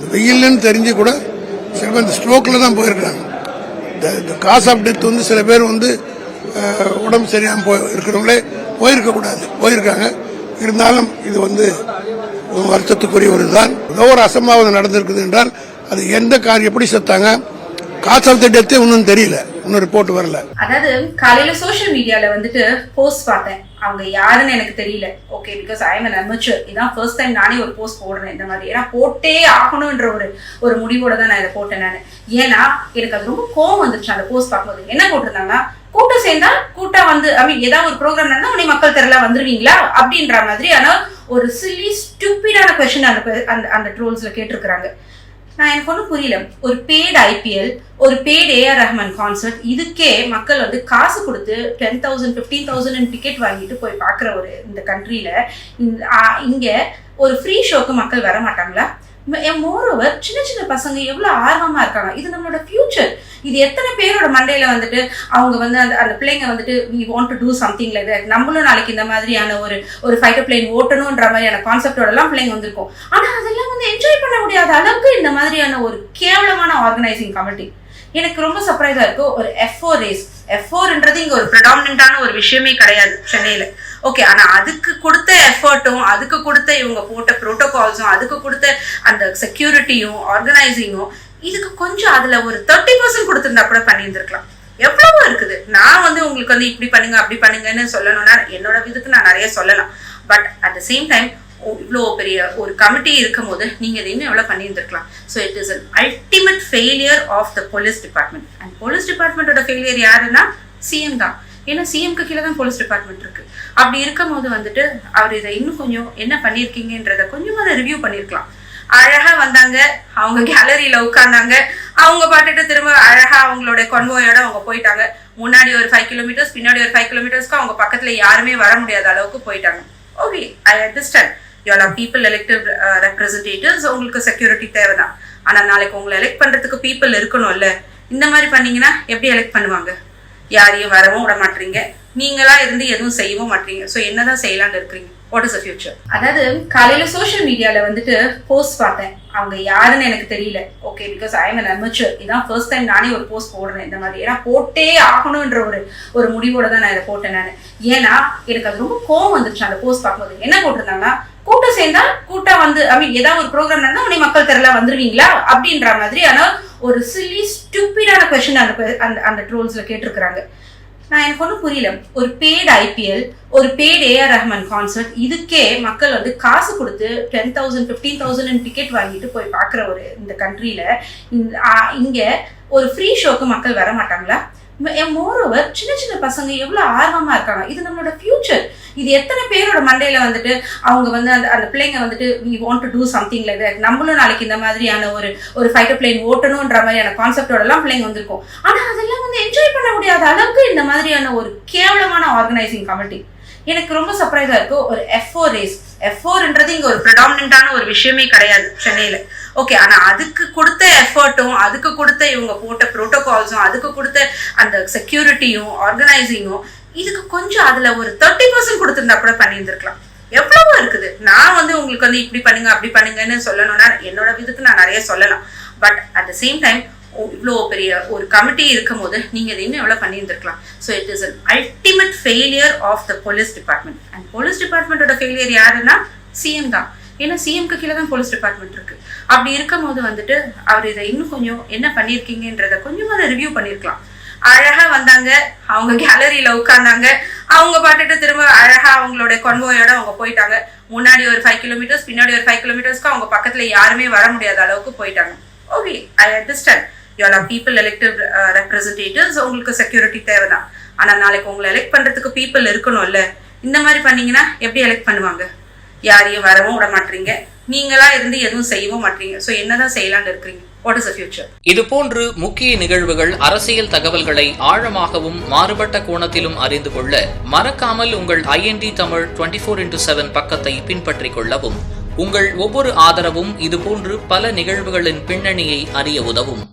இந்த வெயில்னு தெரிஞ்சு கூட சில பேர் இந்த ஸ்ட்ரோக்கில் தான் போயிருக்காங்க இந்த- இந்த ஆஃப் டெத் வந்து சில பேர் வந்து உடம்பு சரியாமல் போய் இருக்கிறவங்களே போயிருக்கக்கூடாது போயிருக்காங்க. இருந்தாலும் இது வந்து ஒரு வருத்தத்துக்குரிய ஒரு தான் ஏதோ ஒரு அசம்பாவிதம் நடந்திருக்குது என்றால் அது எந்த கார் எப்படி செத்தாங்க? காசு ஆஃப் த டெத்தே ஒன்றும் தெரியல. இன்னும் ரிப்போர்ட் வரல. அதாவது காலையில சோஷியல் மீடியால வந்துட்டு போஸ்ட் பார்த்தேன். அவங்க யாருன்னு எனக்கு தெரியல. Okay because I am an amateur. இதான் ஃபர்ஸ்ட் டைம் நானே ஒரு போஸ்ட் போடுறேன் இந்த மாதிரி. ஏன்னா போட்டே ஆகணுன்ற ஒரு ஒரு முடிவோட தான் நான் இதை போட்டேன் நான். ஏன்னா எனக்கு அது ரொம்ப கோவம் வந்துருச்சு அந்த போஸ்ட் பார்க்கும்போது. என்ன போட்டிருந்தாங்கன்னா கூட்டம் சேர்ந்தா கூட்டம் வந்து ஐ மீன் ஏதாவது ஒரு ப்ரோக்ராம் நடந்தா உடனே மக்கள் தெரியல வந்துருவீங்களா? அப்படின்ற மாதிரி ஆனா ஒரு சில்லி ஸ்டூப்பிடான கொஸ்டின் அந்த அந்த அந்த ட்ரோல்ஸ்ல கேட்டிருக்கிறாங்க. நான் எனக்கு ஒன்றும் புரியல. ஒரு பேட் ஐபிஎல் ஒரு பேட் ஏஆர் ரஹ்மான் கான்சர்ட் இதுக்கே மக்கள் வந்து காசு கொடுத்து ten thousand fifteen thousand ticket வாங்கிட்டு போய் பார்க்குற ஒரு இந்த கண்ட்ரியில் இங்கே ஒரு ஃப்ரீ ஷோக்கு மக்கள் வர மாட்டாங்களா? மோரோவர் சின்ன சின்ன பசங்க எவ்வளோ ஆர்வமாக இருக்காங்க. இது நம்மளோட ஃபியூச்சர் இது எத்தனை பேரோட மண்டையில வந்துட்டு அவங்க வந்து அந்த அந்த பிள்ளைங்க வந்துட்டு we want to do something like that நம்மளும் நாளைக்கு இந்த மாதிரியான ஒரு ஒரு ஃபைட்டர் பிளேன் ஓட்டணுன்ற மாதிரியான கான்செப்டோட எல்லாம் பிள்ளைங்க வந்திருக்கும். ஆனா அதெல்லாம் வந்து என்ஜாய் பண்ண முடியாத அளவுக்கு இந்த மாதிரியான ஒரு கேவலமான ஆர்கனைசிங் கமிட்டி எனக்கு ரொம்ப சர்ப்ரைஸா இருக்கு. ஒரு எஃப்ஓ ரேஸ் எஃப்ஓர்ன்றது இங்க ஒரு ப்ரெடாமினான ஒரு விஷயமே கிடையாது சென்னையில. ஓகே ஆனா அதுக்கு கொடுத்த எஃபர்ட்டும் அதுக்கு கொடுத்த இவங்க போட்ட ப்ரோட்டோகால்ஸும் அதுக்கு கொடுத்த அந்த செக்யூரிட்டியும் ஆர்கனைசிங்கும் இதுக்கு கொஞ்சம் அதுல ஒரு தேர்ட்டி பர்சன்ட் கொடுத்துருந்தா கூட பண்ணியிருந்திருக்கலாம். எவ்வளவோ இருக்குது. நான் வந்து உங்களுக்கு வந்து இப்படி பண்ணுங்க அப்படி பண்ணுங்கன்னு சொல்லணும்னா என்னோட விதத்துக்கு நான் நிறைய சொல்லலாம். But at the same time இவ்வளோ பெரிய ஒரு கமிட்டி இருக்கும் போது நீங்க இது இன்னும் எவ்வளவு பண்ணியிருந்திருக்கலாம். So it is an ultimate failure of the police department and police டிபார்ட்மெண்ட்டோட failure யாருன்னா சிஎம் தான். ஏன்னா சிஎம்க்கு கீழே தான் போலீஸ் டிபார்ட்மெண்ட் இருக்கு. அப்படி இருக்கும் போது வந்துட்டு அவர் இதை இன்னும் கொஞ்சம் என்ன பண்ணியிருக்கீங்கன்றத கொஞ்சமாக அதை ரிவ்யூ பண்ணியிருக்கலாம். அழகா வந்தாங்க. அவங்க கேலரியில உட்கார்ந்தாங்க. அவங்க பாட்டுட்டு திரும்ப அழகா அவங்களோட கொன்வோயோட அவங்க போயிட்டாங்க. முன்னாடி ஒரு ஃபைவ் கிலோமீட்டர்ஸ் பின்னாடி ஒரு ஃபைவ் கிலோமீட்டர்ஸ்க்கு அவங்க பக்கத்துல யாருமே வர முடியாத அளவுக்கு போயிட்டாங்க. Okay I understand you are are people elective representatives உங்களுக்கு செக்யூரிட்டி தேவைதான். ஆனா நாளைக்கு உங்களை எலெக்ட் பண்றதுக்கு பீப்புள் இருக்கணும்ல. இந்த மாதிரி பண்ணீங்கன்னா எப்படி எலெக்ட் பண்ணுவாங்க? யாரையும் வரவும் விட மாட்டீங்க. நீங்களா இருந்து எதுவும் செய்யவும் மாட்டீங்க. ஸோ என்னதான் செய்யலாம்னு இருக்கிறீங்க? வாட் இஸ் அ ஃபியூச்சர் அதாவது காலையில சோஷியல் மீடியால வந்துட்டு போஸ்ட் பார்த்தேன். அவங்க யாருன்னு எனக்கு தெரியல. Okay because I am an இதான் ஃபர்ஸ்ட் டைம் நானே ஒரு போஸ்ட் போடுறேன். இந்த மாதிரி. ஏன்னா போட்டே ஆகணுன்ற ஒரு ஒரு முடிவோட தான் நான் இதை போட்டேன் நான். ஏன்னா எனக்கு அது ரொம்ப கோவம் வந்துருச்சு அந்த போஸ்ட் பார்க்கும்போது. என்ன போட்டிருந்தாங்கன்னா கூட்டம் சேர்ந்தா கூட்டம் வந்து ஐ மீன் ஏதாவது ஒரு ப்ரோக்ராம் நடந்தா உடனே மக்கள் தெரியல வந்துருவீங்களா? அப்படின்ற மாதிரி ஆனால் ஒரு சில்லி ஸ்டூப்பிடான கொஸ்டின் அந்த அந்த அந்த ட்ரோல்ஸ்ல கேட்டிருக்கிறாங்க. நான் எனக்கு ஒன்றும் புரியல. ஒரு பேட் ஐபிஎல் ஒரு பேட் ஏஆர் ரஹ்மான் கான்சர்ட் இதுக்கே மக்கள் வந்து காசு கொடுத்து ten thousand fifteen thousand ticket வாங்கிட்டு போய் பார்க்குற ஒரு இந்த கண்ட்ரியில் இங்கே ஒரு ஃப்ரீ ஷோக்கு மக்கள் வர மாட்டாங்களா? மோரோவர் சின்ன சின்ன பசங்க எவ்வளோ ஆர்வமாக இருக்காங்க. இது நம்மளோட ஃபியூச்சர் இது எத்தனை பேரோட மண்டையில் வந்துட்டு அவங்க வந்து அந்த அந்த பிள்ளைங்க வந்துட்டு we want to do something like that நம்மளும் நாளைக்கு இந்த மாதிரியான ஒரு ஒரு ஃபைட்டர் பிளேன் ஓட்டணுன்ற மாதிரியான கான்செப்டோடலாம் பிள்ளைங்க வந்திருக்கும். ஆனால் அதெல்லாம் என்ஜாய் பண்ண முடியாத அளவுக்கு இந்த மாதிரியான ஒரு கேவலமான ஆர்கனைசிங் கமிட்டி எனக்கு ரொம்ப சர்ப்ரைஸா இருக்கு. ஒரு எஃப்ஓ ரேஸ் எஃப்ஓர்ன்றது இங்க ஒரு ப்ரெடாமினான ஒரு விஷயமே கிடையாது சென்னையில. ஓகே ஆனா அதுக்கு கொடுத்த எஃபர்ட்டும் அதுக்கு கொடுத்த இவங்க போட்ட ப்ரோட்டோகால்ஸும் அதுக்கு கொடுத்த அந்த செக்யூரிட்டியும் ஆர்கனைசிங்கும் இதுக்கு கொஞ்சம் அதுல ஒரு தேர்ட்டி பர்சன்ட் கொடுத்துருந்தா கூட பண்ணியிருந்திருக்கலாம். எவ்வளவோ இருக்குது. நான் வந்து உங்களுக்கு வந்து இப்படி பண்ணுங்க அப்படி பண்ணுங்கன்னு சொல்லணும்னா என்னோட விதத்துக்கு நான் நிறைய சொல்லலாம். But at the same time இவ்வளோ பெரிய ஒரு கமிட்டி இருக்கும் போது நீங்க இது இன்னும் எவ்வளவு பண்ணியிருந்திருக்கலாம். So it is an ultimate failure of the police department and police டிபார்ட்மெண்ட்டோட failure யாருன்னா சிஎம் தான். ஏன்னா சிஎம்க்கு கீழே தான் போலீஸ் டிபார்ட்மெண்ட் இருக்கு. அப்படி இருக்கும் போது வந்துட்டு அவர் இதை இன்னும் கொஞ்சம் என்ன பண்ணியிருக்கீங்கன்றத கொஞ்சமாக ரிவ்யூ பண்ணியிருக்கலாம். அழகா வந்தாங்க. அவங்க கேலரியில உட்கார்ந்தாங்க. அவங்க பாட்டுட்டு திரும்ப அழகா அவங்களோட கொன்வோயோட அவங்க போயிட்டாங்க. முன்னாடி ஒரு ஃபைவ் கிலோமீட்டர்ஸ் பின்னாடி ஒரு ஃபைவ் கிலோமீட்டர்ஸ்க்கு அவங்க பக்கத்துல யாருமே வர முடியாத அளவுக்கு போயிட்டாங்க. Okay I understand you are are people elective representatives உங்களுக்கு செக்யூரிட்டி தேவைதான். ஆனா நாளைக்கு உங்களை எலெக்ட் பண்றதுக்கு பீப்புள் இருக்கணும்ல இந்த மாதிரி பண்ணீங்கன்னா எப்படி எலெக்ட் பண்ணுவாங்க? யாரையும் வரவும் விட மாட்டீங்க. நீங்களா இருந்து எதுவும் செய்யவும் மாட்டீங்க. ஸோ என்னதான் செய்யலாம்னு இருக்கிறீங்க? வாட் இஸ் இதுபோன்று முக்கிய நிகழ்வுகள் அரசியல் தகவல்களை ஆழமாகவும் மாறுபட்ட கோணத்திலும் அறிந்து கொள்ள மறக்காமல் உங்கள் INT Tamil twenty four into seven பக்கத்தை பின்பற்றிக் கொள்ளவும். உங்கள் ஒவ்வொரு ஆதரவும் இதுபோன்று பல நிகழ்வுகளின் பின்னணியை அறிய உதவும்.